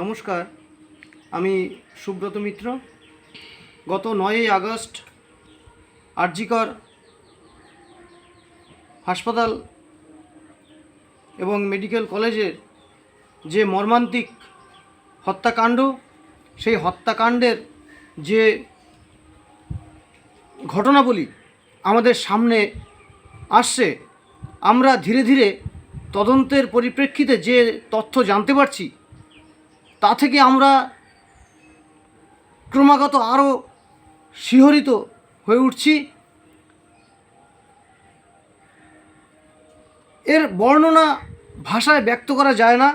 নমস্কার, আমি সুব্রত মিত্র। গত নয়ই আগস্ট আরজিকর হাসপাতাল এবং মেডিকেল কলেজের যে মর্মান্তিক হত্যাকাণ্ড, সেই হত্যাকাণ্ডের যে ঘটনাবলী আমাদের সামনে আসছে, আমরা ধীরে ধীরে তদন্তের পরিপ্রেক্ষিতে যে তথ্য জানতে পারছি তা থেকে আমরা ক্রমাগত আরও শিহরিত হয়ে উঠছি। এর বর্ণনা ভাষায় ব্যক্ত করা যায় না।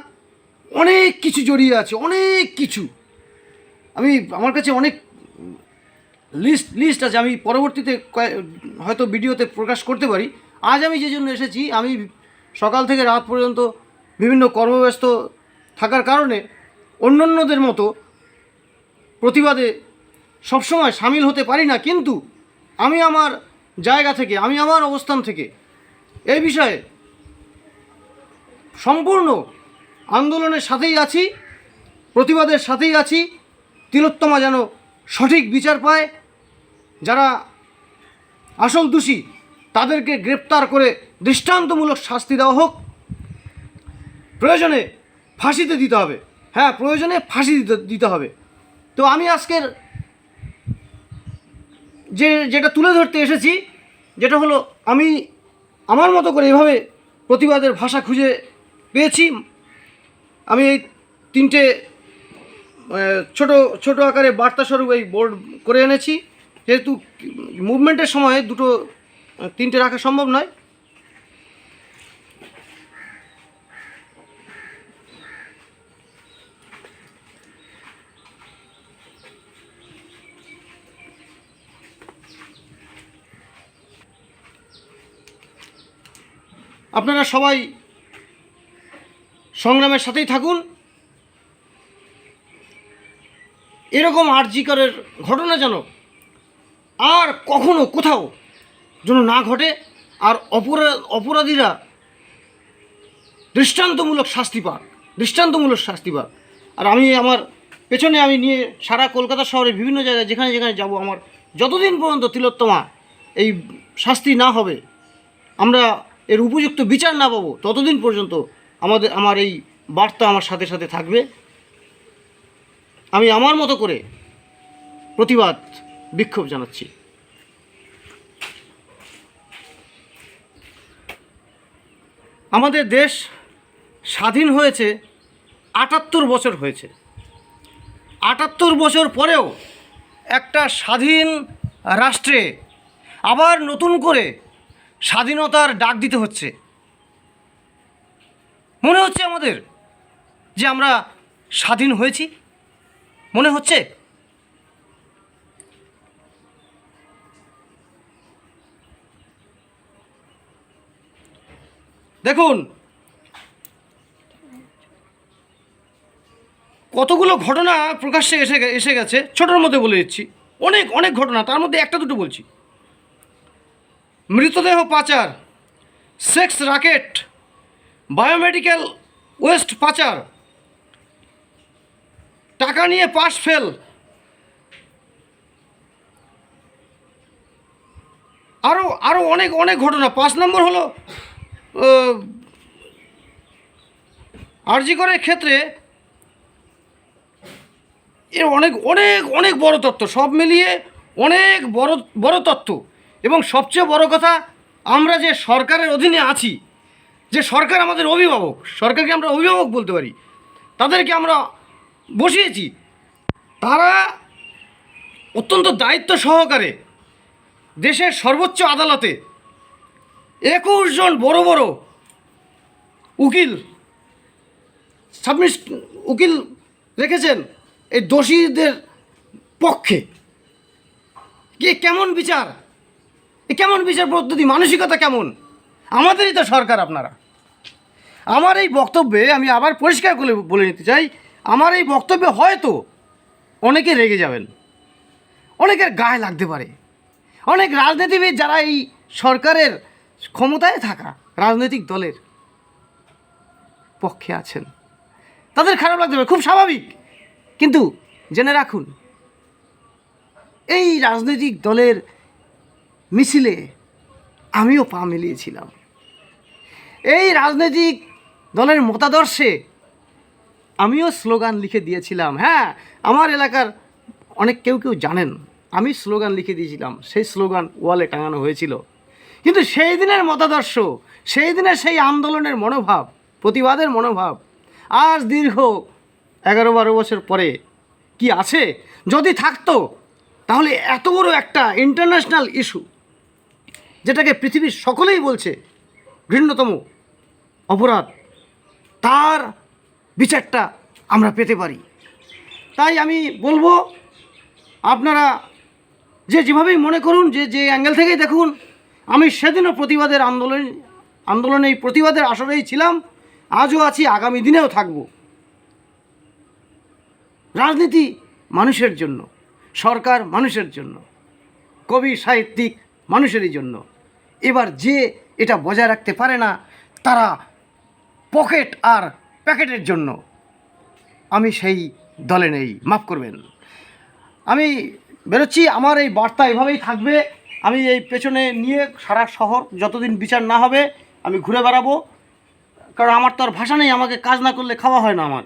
অনেক কিছু জড়িয়ে আছে, অনেক কিছু। আমি, আমার কাছে অনেক লিস্ট লিস্ট আছে, আমি পরবর্তীতে হয়তো ভিডিওতে প্রকাশ করতে পারি। আজ আমি যে জন্য এসেছি, আমি সকাল থেকে রাত পর্যন্ত বিভিন্ন কর্মব্যস্ত থাকার কারণে অন্যান্যদের মতো প্রতিবাদে সবসময় সামিল হতে পারি না, কিন্তু আমি আমার জায়গা থেকে, আমি আমার অবস্থান থেকে এই বিষয়ে সম্পূর্ণ আন্দোলনের সাথেই আছি, প্রতিবাদের সাথেই আছি। তিলোত্তমা যেন সঠিক বিচার পায়, যারা আসল দোষী তাদেরকে গ্রেপ্তার করে দৃষ্টান্তমূলক শাস্তি দেওয়া হোক, প্রয়োজনে ফাঁসিতে দিতে হবে। হ্যাঁ প্রয়োজনে ফাঁসি দিতে দিতে হবে। তো আমি আজকের যে, যেটা তুলে ধরতে এসেছি, যেটা হলো আমি আমার মতো করে এভাবে প্রতিবাদের ভাষা খুঁজে পেয়েছি। আমি এই তিনটে ছোট ছোট আকারে বার্তা স্বরূপ এই বোর্ড করে এনেছি। যেহেতু মুভমেন্টের সময় দুটো, তিনটে রাখা সম্ভব নয়। আপনারা সবাই সংগ্রামের সাথেই থাকুন। এরকম আর্জিকরের ঘটনা যেন আর কখনো কোথাও যেন না ঘটে, আর অপরাধ অপরাধীরা দৃষ্টান্তমূলক শাস্তি পাক, দৃষ্টান্তমূলক শাস্তি পাক। আর আমি আমার পেছনে আমি নিয়ে সারা কলকাতা শহরে বিভিন্ন জায়গায়, যেখানে যেখানে যাব, আমার যতদিন পর্যন্ত তিলোত্তমা এই শাস্তি না হবে, আমরা এর উপযুক্ত বিচার না পাবো ততদিন পর্যন্ত আমাদের আমার এই বার্তা আমার সাথে সাথে থাকবে। আমি আমার মতো করে প্রতিবাদ, বিক্ষোভ জানাচ্ছি। আমাদের দেশ স্বাধীন হয়েছে, আটাত্তর বছর হয়েছে। আটাত্তর বছর পরেও একটা স্বাধীন রাষ্ট্রে আবার নতুন করে স্বাধীনতার ডাক দিতে হচ্ছে। মনে হচ্ছে আমাদের যে আমরা স্বাধীন হয়েছি? মনে হচ্ছে? দেখুন, কতগুলো ঘটনা প্রকাশ্যে এসে এসে গেছে, ছোটোর মধ্যে বলে দিচ্ছি। অনেক অনেক ঘটনা, তার মধ্যে একটা দুটো বলছি। মৃতদেহ পাচার, সেক্স রাকেট, বায়োমেডিক্যাল ওয়েস্ট পাচার, টাকা নিয়ে পাস ফেল। আরও আরও অনেক অনেক ঘটনা। পাঁচ নম্বর হলো আরজি করার ক্ষেত্রে এর অনেক অনেক অনেক বড় তত্ত্ব। সব মিলিয়ে অনেক বড় বড় তত্ত্ব। এবং সবচেয়ে বড় কথা, আমরা যে সরকারের অধীনে আছি, যে সরকার আমাদের অভিভাবক, সরকারকে আমরা অভিভাবক বলতে পারি, তাদেরকে আমরা বসিয়েছি, তারা অত্যন্ত দায়িত্ব সহকারে দেশের সর্বোচ্চ আদালতে একুশ জন বড় বড় উকিল সাবমিট উকিল রেখেছেন এই দোষীদের পক্ষে। কি কেমন বিচার? এ কেমন বিচার পদ্ধতি? মানসিকতা কেমন? আমাদেরই তো সরকার আপনারা। আমার এই বক্তব্যে আমি আবার পরিষ্কার করে বলে নিতে চাই, আমার এই বক্তব্যে হয়তো অনেকে রেগে যাবেন। অনেকের গায়ে লাগতে পারে। অনেক রাজনীতিবিদ যারা এই সরকারের ক্ষমতায় থাকা রাজনৈতিক দলের পক্ষে আছেন, তাদের খারাপ লাগতে পারে, খুব স্বাভাবিক। কিন্তু জেনে রাখুন, এই রাজনৈতিক দলের মিছিলে আমিও পা মিলিয়েছিলাম। এই রাজনৈতিক দলের মতাদর্শে আমিও স্লোগান লিখে দিয়েছিলাম। হ্যাঁ আমার এলাকার অনেক কেউ কেউ জানেন, আমি স্লোগান লিখে দিয়েছিলাম, সেই স্লোগান ওয়ালে টাঙানো হয়েছিল। কিন্তু সেই দিনের মতাদর্শ, সেই দিনের সেই আন্দোলনের মনোভাব, প্রতিবাদের মনোভাব, আজ দীর্ঘ এগারো বারো বছর পরে কি আছে? যদি থাকতো, তাহলে এত বড় একটা ইন্টারন্যাশনাল ইস্যু যেটাকে পৃথিবীর সকলেই বলছে, ঘৃণ্যতম অপরাধ, তার বিচারটা আমরা পেতে পারি। তাই আমি বলব, আপনারা যে যেভাবেই মনে করুন, যে যে অ্যাঙ্গেল থেকেই দেখুন, আমি সেদিনও প্রতিবাদের আন্দোলন, আন্দোলনে প্রতিবাদের আসরেই ছিলাম, আজও আছি, আগামী দিনেও থাকব। রাজনীতি মানুষের জন্য, সরকার মানুষের জন্য, কবি, সাহিত্যিক মানুষেরই জন্য। এবার যে এটা বজায় রাখতে পারে না, তারা পকেট আর প্যাকেটের জন্য। আমি সেই দলে নেই, মাফ করবেন। আমি বেরোচ্ছি, আমার এই বার্তা এভাবেই থাকবে। আমি এই পেছনে নিয়ে সারা শহর যতদিন বিচার না হবে, আমি ঘুরে বেড়াবো। কারণ আমার তো আর ভাষা নেই, আমাকে কাজ না করলে খাওয়া হয় না আমার।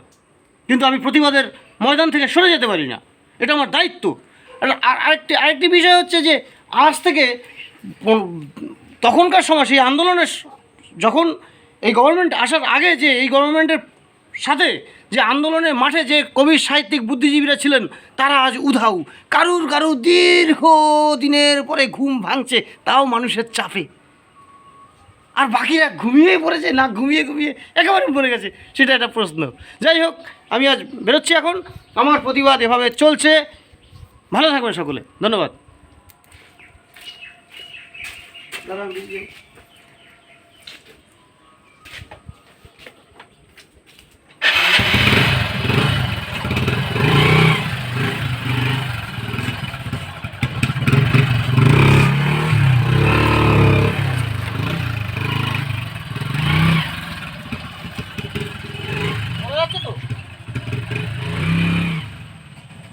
কিন্তু আমি প্রতিবাদের ময়দান থেকে সরে যেতে পারি না। এটা আমার দায়িত্ব। আর আর- আরেকটি আরেকটি বিষয় হচ্ছে যে, আজ থেকে তখনকার সময় সেই আন্দোলনের যখন এই গভর্নমেন্ট আসার আগে যে এই গভর্নমেন্টের সাথে যে আন্দোলনের মাঠে যে কবি সাহিত্যিক বুদ্ধিজীবীরা ছিলেন, তারা আজ উধাও। কারুর কারুর দীর্ঘ দিনের পরে ঘুম ভাঙছে, তাও মানুষের চাপে। আর বাকিরা ঘুমিয়ে পড়েছে, না ঘুমিয়ে ঘুমিয়ে একেবারে পড়ে গেছে, সেটা একটা প্রশ্ন। যাই হোক, আমি আজ বেরোচ্ছি এখন। আমার প্রতিবাদ এভাবে চলছে। ভালো থাকবেন সকলে। ধন্যবাদ। Larang video.